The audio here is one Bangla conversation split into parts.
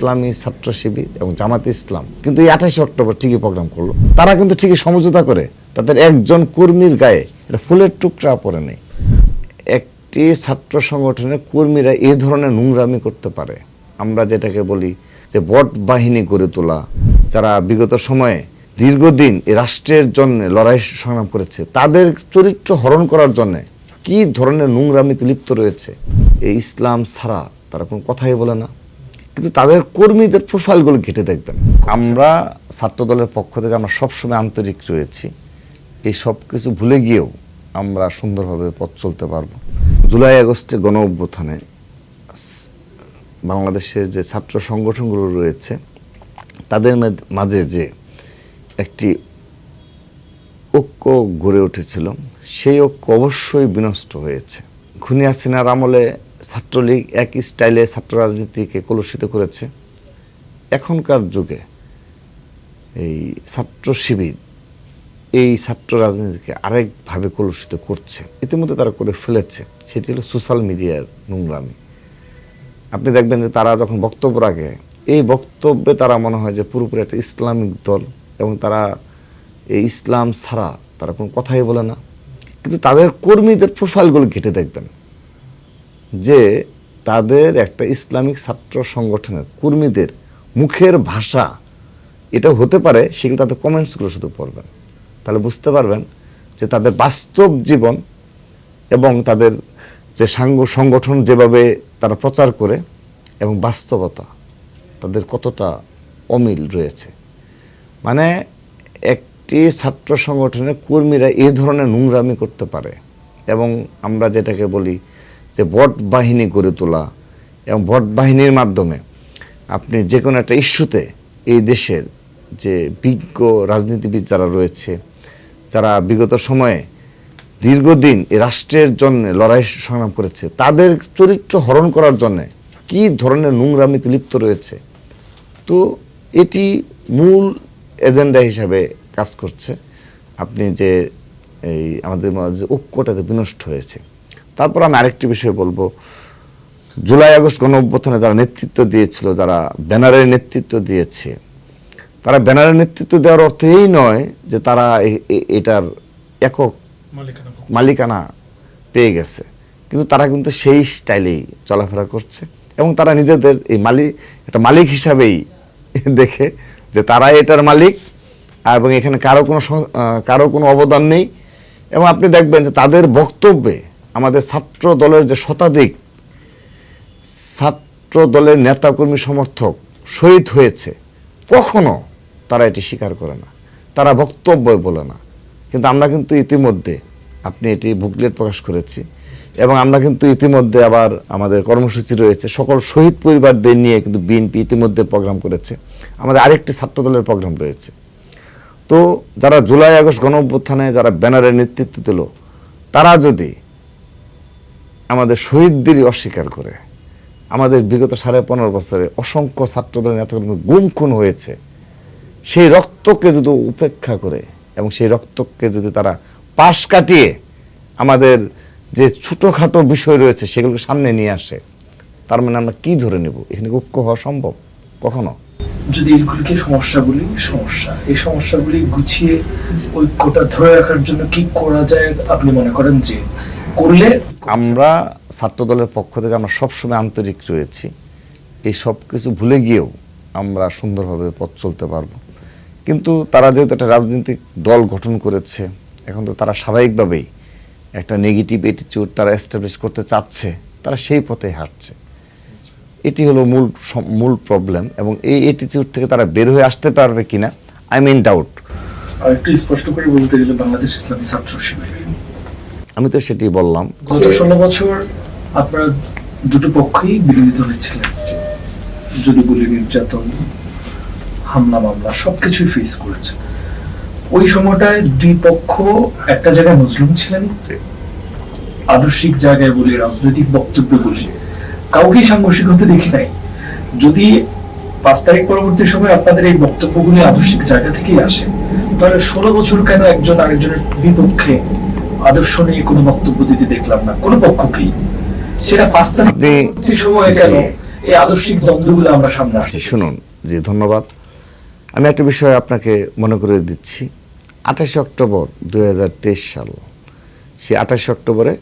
ইসলামী ছাত্র শিবির এবং জামাত ইসলাম কিন্তু এই আঠাশে অক্টোবর ঠিকই প্রোগ্রাম করল। তারা কিন্তু ঠিকই সমঝোতা করে, তাদের একজন কর্মীর গায়ে এটা ফুলের টুকরা পরে নেই। একটি ছাত্র সংগঠনের কর্মীরা এই ধরনের নোংরামি করতে পারে। আমরা যেটাকে বলি যে বট বাহিনী গড়ে তোলা, যারা বিগত সময়ে দীর্ঘদিন এই রাষ্ট্রের জন্য লড়াই সংগ্রাম করেছে, তাদের চরিত্র হরণ করার জন্য কি ধরনের নোংরামিতে লিপ্ত রয়েছে, এই ইসলাম ছাড়া তারা কোনো কথাই বলে না। কিন্তু তাদের কর্মীদের প্রোফাইলগুলো ঘেটে দেখবেন। আমরা ছাত্র দলের পক্ষ থেকে আমরা সবসময় আন্তরিক রয়েছি। এই সব কিছু ভুলে গিয়েও আমরা সুন্দরভাবে পথ চলতে পারব। জুলাই আগস্টে গণ অভ্যুত্থানে বাংলাদেশের যে ছাত্র সংগঠনগুলো রয়েছে, তাদের মাঝে যে একটি ঐক্য গড়ে উঠেছিল, সেই ঐক্য অবশ্যই বিনষ্ট হয়েছে। খুনি হাসিনার আমলে ছাত্রলীগ একই স্টাইলে ছাত্র রাজনীতিকে কলুষিত করেছে। এখনকার যুগে এই ছাত্র শিবির এই ছাত্র রাজনীতিকে আরেকভাবে কলুষিত করছে। ইতিমধ্যে তারা করে ফেলেছে। সেটি হলো সোশ্যাল মিডিয়ার নোংরামি। আপনি দেখবেন যে তারা যখন বক্তব্য রাখে, এই বক্তব্যে তারা মনে হয় যে পুরোপুরি একটা ইসলামিক দল এবং তারা এই ইসলাম ছাড়া তারা কোনো কথাই বলে না। কিন্তু তাদের কর্মীদের প্রোফাইলগুলো ঘেটে দেখবেন। যে তাদের একটা ইসলামিক ছাত্র সংগঠনের কর্মীদের মুখের ভাষা এটা হতে পারে, সেগুলো তাদের কমেন্টসগুলো শুধু পড়বেন। তাহলে বুঝতে পারবেন যে তাদের বাস্তব জীবন এবং তাদের যে সাঙ্গ, সংগঠন যেভাবে তারা প্রচার করে এবং বাস্তবতা তাদের কতটা অমিল রয়েছে। মানে একটি ছাত্র সংগঠনের কর্মীরা এই ধরনের নোংরামি করতে পারে এবং আমরা যেটাকে বলি যে বট বাহিনী গড়ে তোলা এবং বট বাহিনীর মাধ্যমে আপনি যে কোনো একটা ইস্যুতে এই দেশের যে বিজ্ঞ রাজনীতিবিদ যারা রয়েছে, যারা বিগত সময়ে দীর্ঘদিন এই রাষ্ট্রের জন্য লড়াই সংগ্রাম করেছে, তাদের চরিত্র হরণ করার জন্য কি ধরনের নোংরামিতে লিপ্ত রয়েছে? তো এটি মূল এজেন্ডা হিসাবে কাজ করছে। আপনি যে এই আমাদের মাঝে ঐক্যটাতে বিনষ্ট হয়েছে। তারপর আমি আরেকটি বিষয় বলব। জুলাই আগস্ট গণ অভ্যুত্থানে যারা নেতৃত্ব দিয়েছিল যারা ব্যানারের নেতৃত্ব দিয়েছে তারা ব্যানারের নেতৃত্ব দেওয়ার অর্থ এই নয় যে তারা এটার একক মালিকানা পেয়ে গেছে। কিন্তু তারা কিন্তু সেই স্টাইলেই চলাফেরা করছে এবং তারা নিজেদের এই মালিক একটা মালিক হিসাবেই দেখে যে তারা এটার মালিক এবং এখানে কারও কোনো কারও কোনো অবদান নেই। এবং আপনি দেখবেন যে তাদের বক্তব্যে আমাদের ছাত্র দলের যে শতাধিক ছাত্র দলের নেতাকর্মী সমর্থক শহীদ হয়েছে, কখনো তারা এটি স্বীকার করে না। তারা বক্তব্য বলে না। কিন্তু আমরা কিন্তু ইতিমধ্যে, আপনি এটি বুকলেট প্রকাশ করেছি, এবং আমরা কিন্তু ইতিমধ্যে আবার আমাদের কর্মসূচি রয়েছে। সকল শহীদ পরিবারদের নিয়ে কিন্তু বিএনপি ইতিমধ্যে প্রোগ্রাম করেছে। আমাদের আরেকটি ছাত্র দলের প্রোগ্রাম রয়েছে। তো যারা জুলাই আগস্ট গণ যারা ব্যানারের নেতৃত্ব দিল, তারা যদি আমাদের শহীদদেরই অস্বীকার করে। আমাদের বিগত সাড়ে পনেরো বছরে অসংখ্য ছাত্রদলের নেতাকর্মী গুম খুন হয়েছে। সেই রক্তকে যদি উপেক্ষা করে এবং সেই রক্তকে যদি তারা পাশ কাটিয়ে আমাদের যে ছোটোখাটো বিষয় রয়েছে সেগুলোকে সামনে নিয়ে আসে, তার মানে আমরা কি ধরে নেব? এখানে ঐক্য হওয়া সম্ভব? কখনো? যদি এগুলিকে সমস্যা বলি, সমস্যা। এই সমস্যাগুলি গুছিয়ে ঐক্যটা ধরে রাখার জন্য কি করা যায় আপনি মনে করেন যে করলে আমরা ছাত্র দলের পক্ষ থেকে আমরা সবসময় আন্তরিক রয়েছি। এই সব কিছু ভুলে গিয়েও আমরা সুন্দরভাবে পথ চলতে পারব। কিন্তু তারা যেহেতু একটা রাজনৈতিক দল গঠন করেছে এখন তো তারা স্বাভাবিকভাবেই একটা নেগেটিভ অ্যাটিটিউড তারা এস্টাবলিশ করতে চাচ্ছে তারা সেই পথে হাঁটছে। এটি হলো মূল মূল প্রবলেম এবং এই অ্যাটিটিউড থেকে তারা বের হয়ে আসতে পারবে কিনা আই মিন ডাউট আর একটু স্পষ্ট করে বলতে গেলে বাংলাদেশ ইসলামী ছাত্র শিবির। আমি তো সেটি বললাম। গত ষোলো বছর আপনারা দুটো পক্ষই বিরোধী দলে ছিলেন যদি বলি নির্যাতন, হামলা, মামলা সবকিছুই ফেস করেছে। ওই সময়টায় দুই পক্ষ একটা জায়গায় মজলুম ছিলেন, আদর্শিক জায়গায় বলি, রাজনৈতিক বক্তব্য বলি। কাউকেই সাংঘর্ষিক হতে দেখি নাই। যদি পাঁচ তারিখ পরবর্তী সময় আপনাদের এই বক্তব্যগুলি আদর্শিক জায়গা থেকেই আসে, তাহলে ষোলো বছর কেন একজন আরেকজনের বিপক্ষে আদর্শ নিয়ে কোনো বক্তব্য দিতে দেখলাম না। কোনো পক্ষকেই সেটা পাঁচ তারিখ সময়ে কেন এই আদর্শিক দ্বন্দ্বগুলো আমরা সামনে আসছি শুনুন জি ধন্যবাদ। আমি একটা বিষয় আপনাকে মনে করে দিচ্ছি। আঠাশে অক্টোবর দুই হাজার তেইশ সাল সেই আঠাশে অক্টোবরে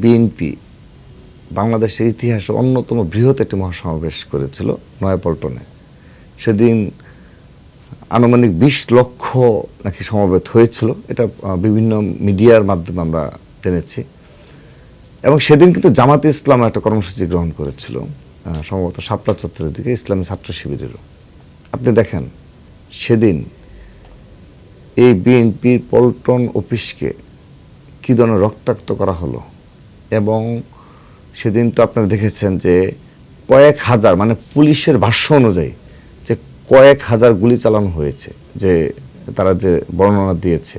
বিএনপি বাংলাদেশের ইতিহাসে অন্যতম বৃহৎ একটি মহাসমাবেশ করেছিল নয়াপল্টনে। সেদিন আনুমানিক বিশ লক্ষ নাকি সমাবেত হয়েছিল। এটা বিভিন্ন মিডিয়ার মাধ্যমে আমরা জেনেছি। এবং সেদিন কিন্তু জামাতে ইসলাম একটা কর্মসূচি গ্রহণ করেছিল। সম্ভবত শাপলা চত্বরের দিকে ইসলামী ছাত্র শিবিরেরও। আপনি দেখেন, সেদিন এই বিএনপির পল্টন অফিসকে কী ধরনের রক্তাক্ত করা হলো? এবং সেদিন তো আপনারা দেখেছেন যে কয়েক হাজার মানে পুলিশের ভাষ্য অনুযায়ী কয়েক হাজার গুলি চালানো হয়েছে, যে তারা যে বর্ণনা দিয়েছে।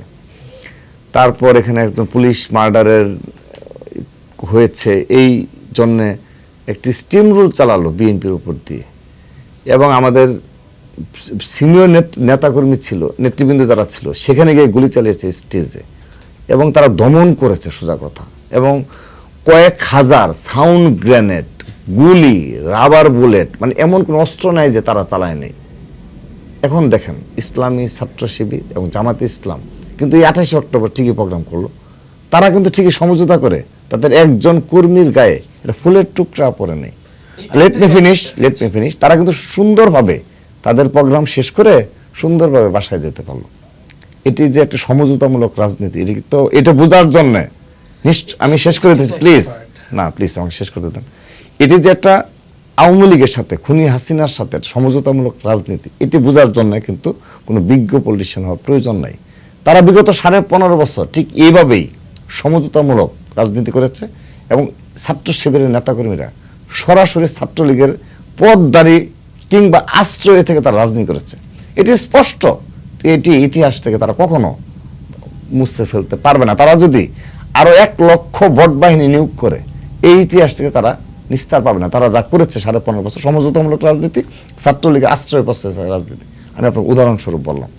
তারপর এখানে একজন পুলিশ মার্ডারের হয়েছে, এই জন্যে একটি স্টিম রুল চালালো বিএনপির উপর দিয়ে। এবং আমাদের সিনিয়র নেতাকর্মী ছিল, নেতৃবৃন্দ যারা ছিল, সেখানে গিয়ে গুলি চালিয়েছে স্টেজে এবং তারা দমন করেছে, সোজা কথা। এবং কয়েক হাজার সাউন্ড গ্রেনেড গুলি রাবার বুলেট মানে এমন কোনো অস্ত্র নাই যে তারা চালায় নেই এখন দেখেন ইসলামী ছাত্র শিবির এবং জামাত ইসলাম কিন্তু এই আঠাশে অক্টোবর ঠিকই প্রোগ্রাম করল। তারা কিন্তু ঠিকই সমঝোতা করে তাদের একজন কর্মীর গায়ে এটা ফুলের টুকরা পরে নেই। Let me finish let me finish তারা কিন্তু সুন্দরভাবে তাদের প্রোগ্রাম শেষ করে সুন্দরভাবে বাসায় যেতে পারল। এটি যে একটা সমঝোতামূলক রাজনীতি এটি তো এটা বোঝার জন্য। নিশ্চ- আমি শেষ করে দিচ্ছি প্লিজ না প্লিজ আমাকে শেষ করতে দেন এটি যে একটা আওয়ামী লীগের সাথে, খুনি হাসিনার সাথে সমঝোতামূলক রাজনীতি, এটি বোঝার জন্য কিন্তু কোনো বিজ্ঞ পলিটিশিয়ান হওয়ার প্রয়োজন নাই। তারা বিগত সাড়ে পনেরো বছর ঠিক এইভাবেই সমঝোতামূলক রাজনীতি করেছে এবং ছাত্র শিবিরের নেতাকর্মীরা সরাসরি ছাত্রলীগের পদদারি কিংবা আশ্রয় থেকে তারা রাজনীতি করেছে। এটি স্পষ্ট, এটি ইতিহাস থেকে তারা কখনো মুছে ফেলতে পারবে না। তারা যদি আরও এক লক্ষ ভোট বাহিনী নিয়োগ করে, এই ইতিহাস থেকে তারা নিস্তার পাবে না। তারা যা করেছে সাড়ে পনেরো বছর সমঝোতামূলক রাজনীতি, ছাত্রলীগের আশ্রয় প্রশ্রয় রাজনীতি। আমি আপনার উদাহরণস্বরূপ বললাম।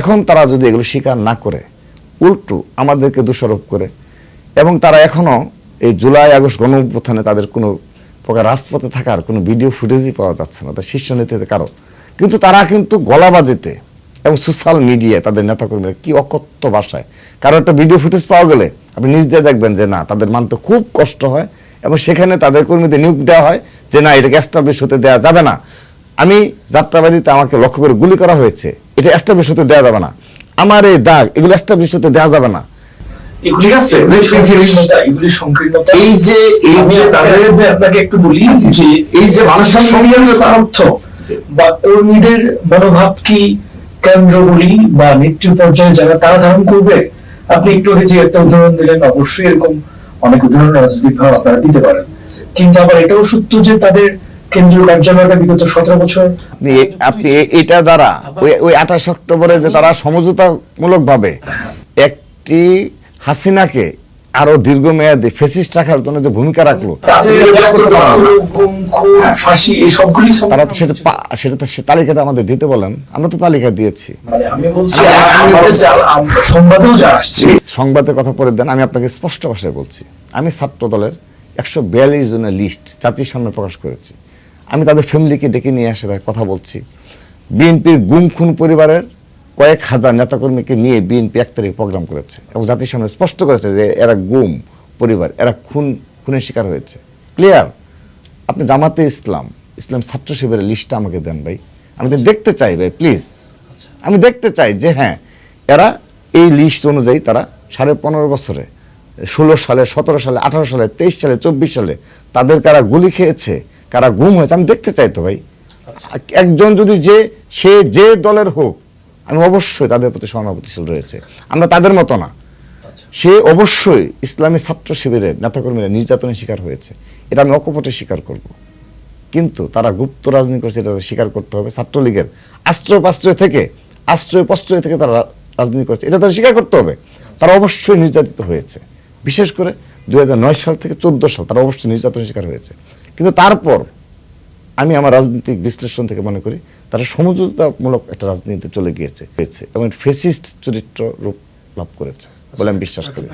এখন তারা যদি এগুলো স্বীকার না করে, উল্টো আমাদেরকে দোষারোপ করে, এবং তারা এখনও এই জুলাই, আগস্ট গণ তাদের কোনো প্রকার রাজপথে থাকার কোনো ভিডিও ফুটেজই পাওয়া যাচ্ছে না তার শীর্ষ নীতিতে কারও। কিন্তু তারা কিন্তু গলাবাজিতে এবং সোশ্যাল মিডিয়ায় তাদের নেতাকর্মীরা কি অকথ্য ভাষায়, কারও একটা ভিডিও ফুটেজ পাওয়া গেলে আপনি নিজ দিয়ে দেখবেন যে না, তাদের মানতে খুব কষ্ট হয় এবং সেখানে তাদের কর্মীদের নিয়োগ দেওয়া হয় যে না এটাকে এস্টাবলিশ হতে দেওয়া যাবে না। আমি যাত্রাবাড়িতে আমাকে লক্ষ্য করে গুলি করা হয়েছে। এটা এস্টাবলিশ হতে দেওয়া যাবে না। আমার এই দাগ এগুলো এস্টাবলিশ হতে দেওয়া যাবে না। ঠিক আছে, এগুলি let me finish. সংকীর্ণতা, এগুলি সংকীর্ণতা। এই যে এই আমি যে তাদের আপনাকে একটু বলি যে এই যে মানুষের social media র সমস্যা- অর্থ বা কর্মীদের মনোভাব কি কেন্দ্র বলি বা নেতৃ পর্যায়ে যারা তারা ধারণ করবে? আপনি একটু আগে যে একটা উদাহরণ দিলেন অবশ্যই এরকম অনেক উদাহরণ রাজনৈতিক ভাবে আপনারা দিতে পারেন। কিন্তু আবার এটাও সত্য যে তাদের কেন্দ্রীয় কার্যালয়টা বিগত সতেরো বছর আপনি এটা দ্বারা ওই ওই আঠাশ অক্টোবরে যে তারা সমঝোতামূলক ভাবে একটি হাসিনাকে আরও দীর্ঘমেয়াদী ফেসিস্ট রাখার জন্য যে ভূমিকা রাখল তারা তো সেটা সেটা তো সে তালিকাটা আমাদের দিতে বলেন। আমরা তো তালিকা দিয়েছি। মানে সংবাদের কথা পরে দেন আমি আপনাকে স্পষ্ট ভাষায় বলছি। আমি ছাত্র দলের একশো বিয়াল্লিশ জনের লিস্ট জাতির সামনে প্রকাশ করেছি। আমি তাদের ফ্যামিলিকে ডেকে নিয়ে এসে কথা বলছি। বিএনপির গুম খুন পরিবারের কয়েক হাজার নেতাকর্মীকে নিয়ে বিএনপি এক তারিখ প্রোগ্রাম করেছে এবং জাতির সামনে স্পষ্ট করেছে যে এরা গুম পরিবার এরা খুন খুনের শিকার হয়েছে। ক্লিয়ার আপনি জামাতে ইসলাম ইসলাম ছাত্র শিবিরের লিস্টটা আমাকে দেন ভাই। আমি তো দেখতে চাই ভাই প্লিজ আমি দেখতে চাই যে হ্যাঁ এরা এই লিস্ট অনুযায়ী তারা সাড়ে পনেরো বছরে ষোলো সালে সতেরো সালে আঠারো সালে তেইশ সালে চব্বিশ সালে তাদের কারা গুলি খেয়েছে কারা গুম হয়েছে আমি দেখতে চাই তো ভাই। একজন যদি যে সে যে দলের হোক আমি অবশ্যই তাদের প্রতি সহানুভূতিশীল রয়েছে। আমরা তাদের মতো না। সে অবশ্যই ইসলামী ছাত্র শিবিরের নেতাকর্মীরা নির্যাতনের শিকার হয়েছে। এটা আমি অকপটে স্বীকার করব। কিন্তু তারা গুপ্ত রাজনীতি করছে, এটা স্বীকার করতে হবে। ছাত্রলীগের আশ্রয় পাশ্রয় থেকে আশ্রয় প্রশ্রয় থেকে তারা রাজনীতি করছে, এটা তারা স্বীকার করতে হবে। তারা অবশ্যই নির্যাতিত হয়েছে। বিশেষ করে দুই হাজার নয় সাল থেকে চোদ্দ সাল তারা অবশ্যই নির্যাতনের শিকার হয়েছে। কিন্তু তারপর আমি আমার রাজনৈতিক বিশ্লেষণ থেকে মনে করি তারা সমঝোতামূলক একটা রাজনীতিতে চলে গিয়েছে এবং ফেসিস্ট চরিত্র রূপ লাভ করেছে বলে আমি বিশ্বাস করি।